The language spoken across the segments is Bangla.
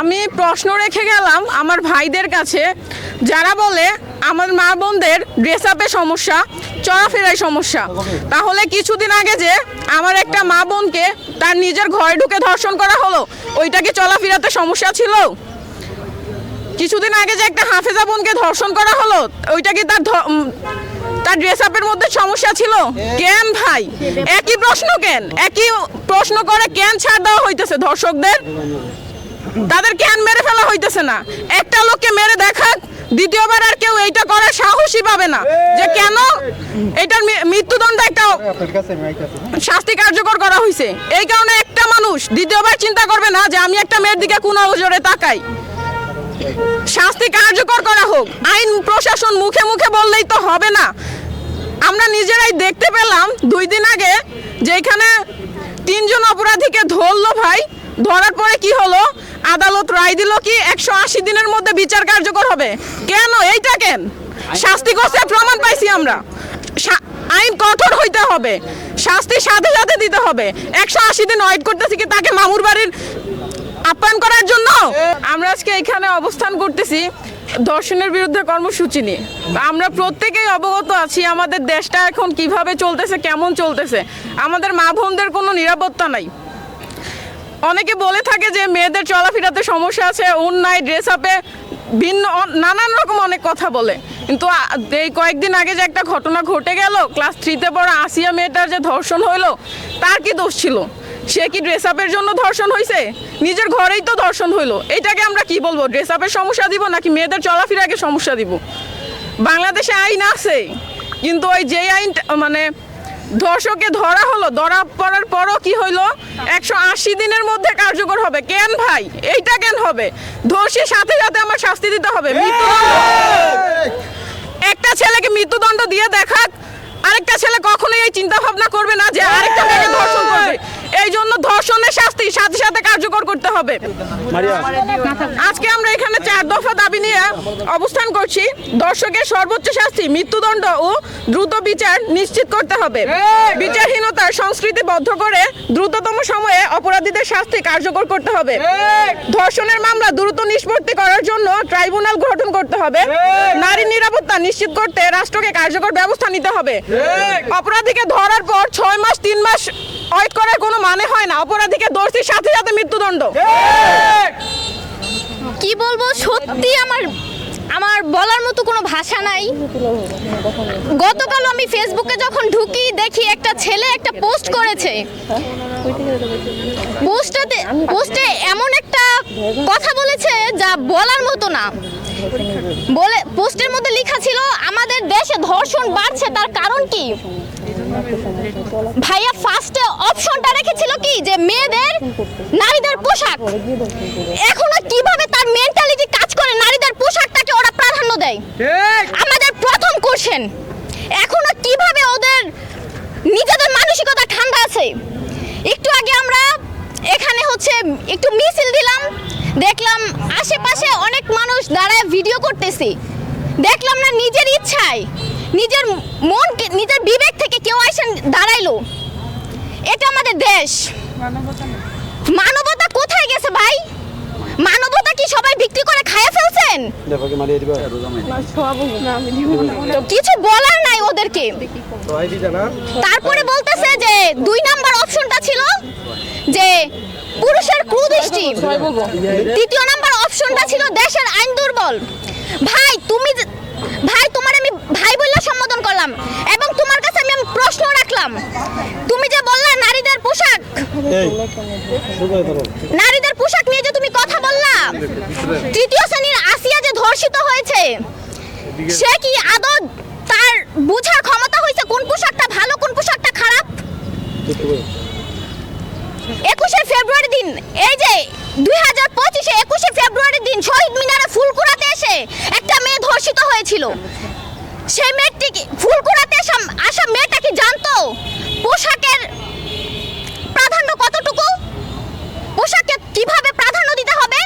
আমি প্রশ্ন রেখে গেলাম আমার ভাইদের কাছে। যারা বলে, আমার মা বোনদের ড্রেস আপে সমস্যা, চলাফেরায় সমস্যা। তাহলে কিছুদিন আগে যে আমার একটা মা বোনকে তার নিজের ঘরে ঢুকে ধর্ষণ করা হলো, ওইটা কি চলাফেরাতে সমস্যা ছিল? কিছুদিন আগে যে একটা হাফেজা বোনকে ধর্ষণ করা হলো, ওইটা কি তার তার ড্রেস আপের মধ্যে সমস্যা ছিল? কেন ভাই? একই প্রশ্ন কেন? একই প্রশ্ন করে কেন ছাড় দেওয়া হইতেছে ধর্ষকদের? তাদের কেন মেরে ফেলা হইতেছে না। একটা লোককে মেরে দেখাক, দ্বিতীয়বার আর কেউ এইটা করার সাহসই পাবে না। যে কেন এটার মৃত্যুদণ্ড একটা শাস্তি কার্যকর করা হয়েছে এই কারণে একটা মানুষ দ্বিতীয়বার চিন্তা করবে না যে আমি একটা মেয়ের দিকে কোন নজরে তাকাই। শাস্তি কার্যকর করা হোক। আইন প্রশাসন মুখে মুখে বললেই তো হবে না। আমরা নিজেরাই দেখতে পেলাম দুই দিন আগে যেখানে তিনজন অপরাধীকে ধরলো ভাই। ধরার পরে কি হলো? আদালত রায় দিল কি একশো আশি দিনের মধ্যে বিচার কার্যকর হবে? কেন? এইটা কেন? শাস্তি করছে, প্রমাণ পাইছি আমরা। আইন কঠোর হইতে হবে। শাস্তি সাথে সাথে দিতে হবে। একশো আশি দিন ওয়েট করতেছি কি তাকে মামুর বাড়ির আপ্যায়ন করার জন্য? আমরা আজকে এখানে অবস্থান করতেছি ধর্ষণের বিরুদ্ধে কর্মসূচি নিয়ে। আমরা প্রত্যেকেই অবগত আছি আমাদের দেশটা এখন কীভাবে চলতেছে, কেমন চলতেছে। আমাদের মা বোনদের কোনো নিরাপত্তা নাই। অনেকে বলে থাকে যে মেয়েদের চলাফেরাতে সমস্যা আছে নাই ড্রেস আপে ভিন্ন নানান রকম অনেক কথা বলে। কিন্তু এই কয়েকদিন আগে যে একটা ঘটনা ঘটে গেল ক্লাস থ্রিতে পড়া আসিয়া মেয়েটার যে ধর্ষণ হইল, তার কি দোষ ছিল? সে কি ড্রেস আপের জন্য ধর্ষণ হয়েছে নিজের ঘরেই তো ধর্ষণ হইল। এটাকে আমরা কি বলব? ড্রেস আপের সমস্যা দিব নাকি মেয়েদের চলাফেরাকে সমস্যা দিব? বাংলাদেশে আইন আছে, কিন্তু ওই যে আইন মানে ধর্ষকে ধরা হলো ধরা পড়ার পরও কি হইল? একশো আশি দিনের মধ্যে কার্যকর হবে। কেন ভাই? এইটা কেন হবে? ধর্ষীর সাথে সাথে আমার শাস্তি দিতে হবে। মৃত্যুদণ্ড। একটা ছেলেকে মৃত্যুদণ্ড দিয়ে দেখাক। আরেকটা ছেলে কখনোই এই চিন্তা ভাবনা করবে না যে আরেকটা মেয়েকে ধর্ষণ করবে। এই জন্য ধর্ষণের শাস্তি সাথে সাথে কার্যকর করতে হবে। আজকে আমরা চার দফা দাবি নিয়ে অবস্থান করছি। দর্শকের সর্বোচ্চ শাস্তি মৃত্যুদণ্ড ও দ্রুত বিচার নিশ্চিত করতে হবে। বিচারহীনতার সংস্কৃতি বদ্ধ করে দ্রুততম সময়ে অপরাধীদের শাস্তি কার্যকর করতে হবে। ধর্ষণের মামলা দ্রুত নিষ্পত্তি করার জন্য ট্রাইব্যুনাল গঠন করতে হবে। নারী নিরাপত্তা নিশ্চিত করতে রাষ্ট্রকে কার্যকর ব্যবস্থা নিতে হবে। অপরাধীকে ধরার পর ছয় মাস তিন মাস ওয়েট করার কোনো মানে হয় না। অপরাধীকে দোষীর সাথে সাথে মৃত্যুদণ্ড। কি বলব? সত্যি আমার আমার বলার মতো কোনো ভাষা নাই। গতকাল আমি ফেসবুকে যখন ঢুকি, দেখি একটা ছেলে একটা পোস্ট করেছে। পোস্টটাতে, পোস্টে এমন একটা কথা বলেছে যা বলার মতো না। বলে, পোস্টের মধ্যে লেখা ছিল, আমাদের দেশে ধর্ষণ বাড়ছে, তার কারণ কি? ভাইয়া ফার্স্টে অপশনটা রেখেছিল কি যে মেয়েদের নারীদের পোশাক এখনও কীভাবে তার মেন্টালিটি কাজ করে নারীদের পোশাকটাকে ওরা প্রাধান্য দেয়? আমাদের প্রথম কোশ্চেন এখনও কীভাবে ওদের নিজেদের মানসিকতা ঠান্ডা আছে? একটু আগে আমরা এখানে হচ্ছে একটু মিছিল দিলাম দেখলাম আশেপাশে অনেক মানুষ দাঁড়ায় ভিডিও করতেছি। দেখলাম না নিজের ইচ্ছায় নিজের মন নিজের বিবেক থেকে কেউ এসে দাঁড়াইলো। এটা আমাদের দেশ। মানবতা কোথায় গেছে ভাই? মানবতা কি সবাই বিক্রি করে খায়া ফেলছেন? কিছু বলার নাই ওদেরকে। তারপরে বলতেছে যে দুই নাম্বার অপশনটা ছিল যে পুরুষের কুদৃষ্টি। তৃতীয় নাম্বার অপশনটা ছিল দেশের আইন দুর্বল। ভাই তুমি ভাই তোমার আমি ভাই বললে সম্বোধন করলাম এবং তোমার কাছে আমি আমি প্রশ্ন রাখলাম তুমি যে বললা নারীদের পোশাক নারীদের পোশাক নিয়ে যে তুমি কথা বললা, তৃতীয় শ্রেণির আসিয়া যে ধর্ষিত হয়েছে, সে কি আদৌ তার বুঝার ক্ষমতা হয়েছে কোন পোশাকটা ভালো, কোন পোশাকটা খারাপ? একুশে ফেব্রুয়ারি দিন, এই যে দুই হাজার পঁচিশে একুশে ফেব্রুয়ারি দিন শহীদ মিনারে ফুল কুড়াতে এসে একটা মেয়ে ধর্ষিত হয়েছিল। সেই মেয়েটি ফুল কুড়াতে আসা আসা মেয়েটা কি জানতো? পোশাকের কীভাবে প্রাধান্য দিতে হবে?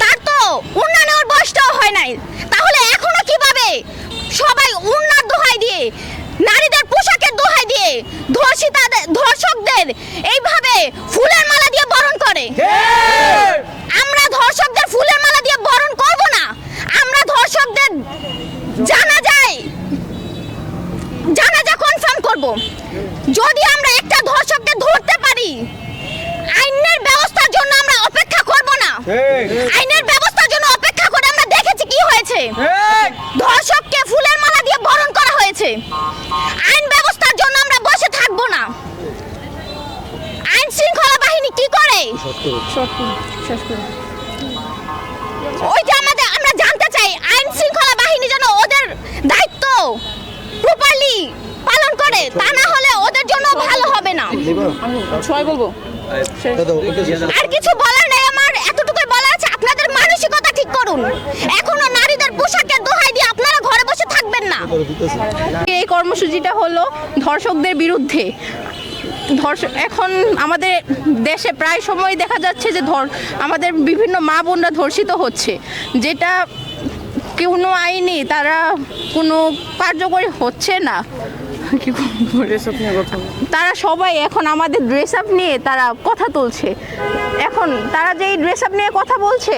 তার তো উন্নয়নের বয়সটাও হয় নাই। তাহলে এখনও কীভাবে? সবাই উন্নার দোহাই দিয়ে, নারীদের পোশাকের দোহাই দিয়ে, ধর্ষিতাদের, ধর্ষকদের এইভাবে ফুলের মালা দিয়ে বরণ করে। আইনের ব্যবস্থার জন্য অপেক্ষা করে আমরা দেখেছি কি হয়েছে। ধর্ষককে ফুলের মালা দিয়ে বরণ করা হয়েছে। আইন ব্যবস্থার জন্য আমরা বসে থাকব না। আইন শৃঙ্খলা বাহিনী কি করে? ওইটা আমাদের আমরা জানতে চাই আইন শৃঙ্খলা বাহিনী যেন ওদের দায়িত্ব প্রপারলি পালন করে তা না হলে ওদের জন্য ভালো হবে না। আর কিছু বলার মানসিকতা এখনও নারীদের পোশাকের দোহাই দিয়ে আপনারা ঘরে বসে থাকবেন না। এই কর্মসূচিটা হলো ধর্ষকদের বিরুদ্ধে। ধর্ষক এখন আমাদের দেশে প্রায় সময় দেখা যাচ্ছে যে ধর আমাদের বিভিন্ন মা বোনরা ধর্ষিত হচ্ছে। যেটা কোনো আইনে তারা কোনো কার্যকরী হচ্ছে না। কি? তারা সবাই এখন আমাদের ড্রেস আপ নিয়ে তারা কথা তুলছে। এখন তারা যে ড্রেস আপ নিয়ে কথা বলছে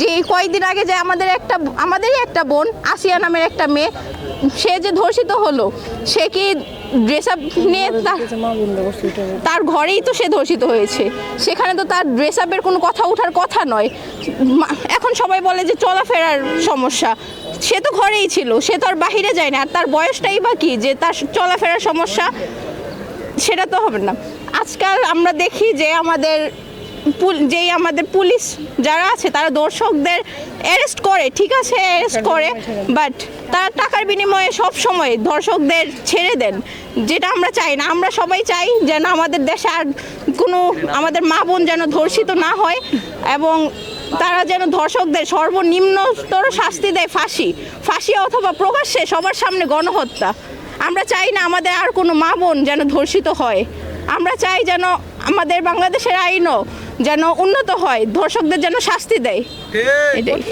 যে কয়েকদিন আগে যে আমাদের একটা আমাদেরই একটা বোন আসিয়া নামের একটা মেয়ে সে যে ধর্ষিত হলো সে কি ড্রেস আপ নিয়ে তার তার ঘরেই তো সে ধর্ষিত হয়েছে। সেখানে তো তার ড্রেস আপের কোনো কথা ওঠার কথা নয়। এখন সবাই বলে যে চলাফেরার সমস্যা। সে তো ঘরেই ছিল, সে তো আর বাহিরে যায় না আর তার বয়সটাই বা কি? যে তার চলাফেরার সমস্যা, সেটা তো হবে না। আজকাল আমরা দেখি যে আমাদের যেই আমাদের পুলিশ যারা আছে, তারা দর্শকদের অ্যারেস্ট করে। ঠিক আছে অ্যারেস্ট করে বাট তারা টাকার বিনিময়ে সব সময় ধর্ষকদের ছেড়ে দেন। যেটা আমরা চাই না। আমরা সবাই চাই যেন আমাদের দেশে আর কোনো, আমাদের মা বোন যেন ধর্ষিত না হয় এবং তারা যেন ধর্ষকদের সর্বনিম্নতর শাস্তি দেয় ফাঁসি। ফাঁসি অথবা প্রকাশ্যে সবার সামনে গণহত্যা। আমরা চাই না আমাদের আর কোনো মা বোন যেন ধর্ষিত হয়। আমরা চাই যেন আমাদের বাংলাদেশের আইনও যেন উন্নত হয় ধর্ষকদের যেন শাস্তি দেয়। এটাই।